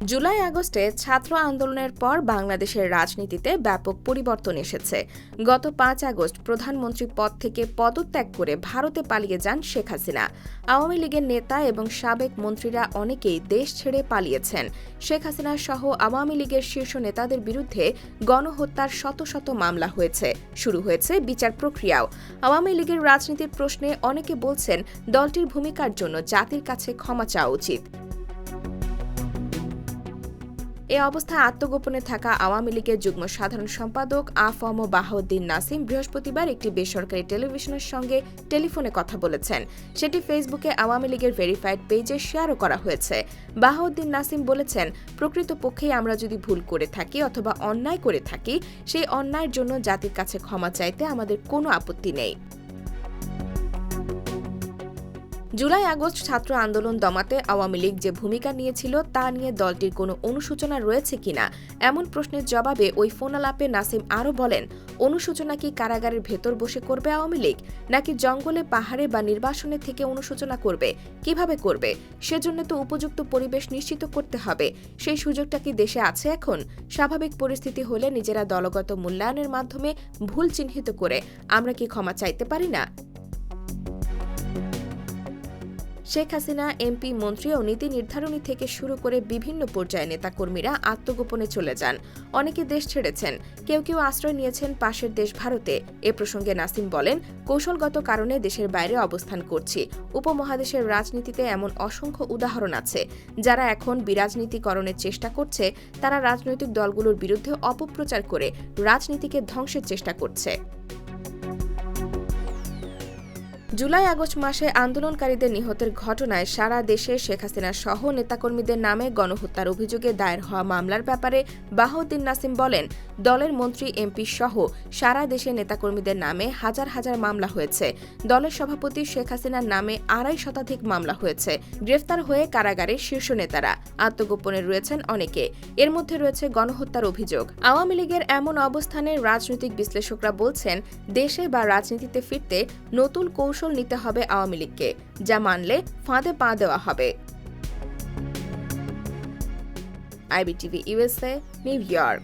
জুলাই আগস্টে ছাত্র আন্দোলনের পর বাংলাদেশের রাজনীতিতে ব্যাপক পরিবর্তন এসেছে। গত পাঁচ আগস্ট প্রধানমন্ত্রী পদ থেকে পদত্যাগ করে ভারতে পালিয়ে যান শেখ হাসিনা। আওয়ামী লীগের নেতা এবং সাবেক মন্ত্রীরা অনেকেই দেশ ছেড়ে পালিয়েছেন। শেখ হাসিনা সহ আওয়ামী লীগের শীর্ষ নেতাদের বিরুদ্ধে গণহত্যার শত শত মামলা হয়েছে। শুরু হয়েছে বিচার প্রক্রিয়াও। আওয়ামী লীগের রাজনীতির প্রশ্নে অনেকে বলছেন, দলটির ভূমিকার জন্য জাতির কাছে ক্ষমা চাওয়া উচিত। এ অবস্থায় আত্মগোপনে থাকা আওয়ামী লীগের যুগ্ম সাধারণ সম্পাদক আফম বাহাউদ্দিন নাসিম বৃহস্পতিবার একটি বেসরকারি টেলিভিশনের সঙ্গে টেলিফোনে কথা বলেছেন। সেটি ফেসবুকে আওয়ামী লীগের ভেরিফাইড পেজে শেয়ারও করা হয়েছে। বাহাউদ্দিন নাসিম বলেছেন, প্রকৃতপক্ষেই আমরা যদি ভুল করে থাকি অথবা অন্যায় করে থাকি, সেই অন্যায়ের জন্য জাতির কাছে ক্ষমা চাইতে আমাদের কোনো আপত্তি নেই। জুলাই আগস্ট ছাত্র আন্দোলন দমাতে আওয়ামী লীগ যে ভূমিকা নিয়েছিল তা নিয়ে দলটির কোনো অনুসূচনা রয়েছে কিনা? এমন প্রশ্নের জবাবে ওই ফোনালাপে নাসিম আরও বলেন অনুসূচনা কি কারাগারের ভেতর বসে করবে আওয়ামী লীগ, নাকি জঙ্গলে, পাহাড়ে বা নির্বাসনে থেকে অনুসূচনা করবে? কীভাবে করবে? সেজন্য তো উপযুক্ত পরিবেশ নিশ্চিত করতে হবে। সেই সুযোগটা কি দেশে আছে এখন? স্বাভাবিক পরিস্থিতি হলে নিজেরা দলগত মূল্যায়নের মাধ্যমে ভুল চিহ্নিত করে আমরা কি ক্ষমা চাইতে পারি না? শেখ হাসিনা, এমপি, মন্ত্রী ও নীতি নির্ধারণী থেকে শুরু করে বিভিন্ন পর্যায়ে নেতাকর্মীরা আত্মগোপনে চলে যান। অনেকে দেশ ছেড়েছেন। কেউ কেউ আশ্রয় নিয়েছেন পাশের দেশ ভারতে। এ প্রসঙ্গে নাসিম বলেন, কৌশলগত কারণে দেশের বাইরে অবস্থান করছি। উপমহাদেশের রাজনীতিতে এমন অসংখ্য উদাহরণ আছে। যারা এখন বিরাজনীতিকরণের চেষ্টা করছে, তারা রাজনৈতিক দলগুলোর বিরুদ্ধে অপপ্রচার করে রাজনীতিকে ধ্বংসের চেষ্টা করছে। জুলাই আগস্ট মাসে আন্দোলনকারীদের নিহতের ঘটনায় সারা দেশে শেখ হাসিনা সহ নেতাকর্মীদের নামে গণহত্যার অভিযোগে দায়ের হওয়া মামলার ব্যাপারে বাহাউদ্দিন নাসিম বলেন, দলের মন্ত্রী, এমপি সহ সারা দেশে নেতাকর্মীদের নামে হাজার হাজার মামলা হয়েছে। দলের সভাপতি শেখ হাসিনার নামে আড়াই শতাধিক মামলা হয়েছে। গ্রেফতার হয়ে কারাগারে শীর্ষ নেতারা আত্মগোপনে রয়েছেন অনেকে। এর মধ্যে রয়েছে গণহত্যার অভিযোগ। আওয়ামী লীগের এমন অবস্থানে রাজনৈতিক বিশ্লেষকরা বলছেন, দেশে বা রাজনীতিতে ফিরতে নতুন কৌশল নিতে হবে আওয়ামী লীগকে, যা মানলে ফাঁদে পা দেওয়া হবে। IBTV USA New York.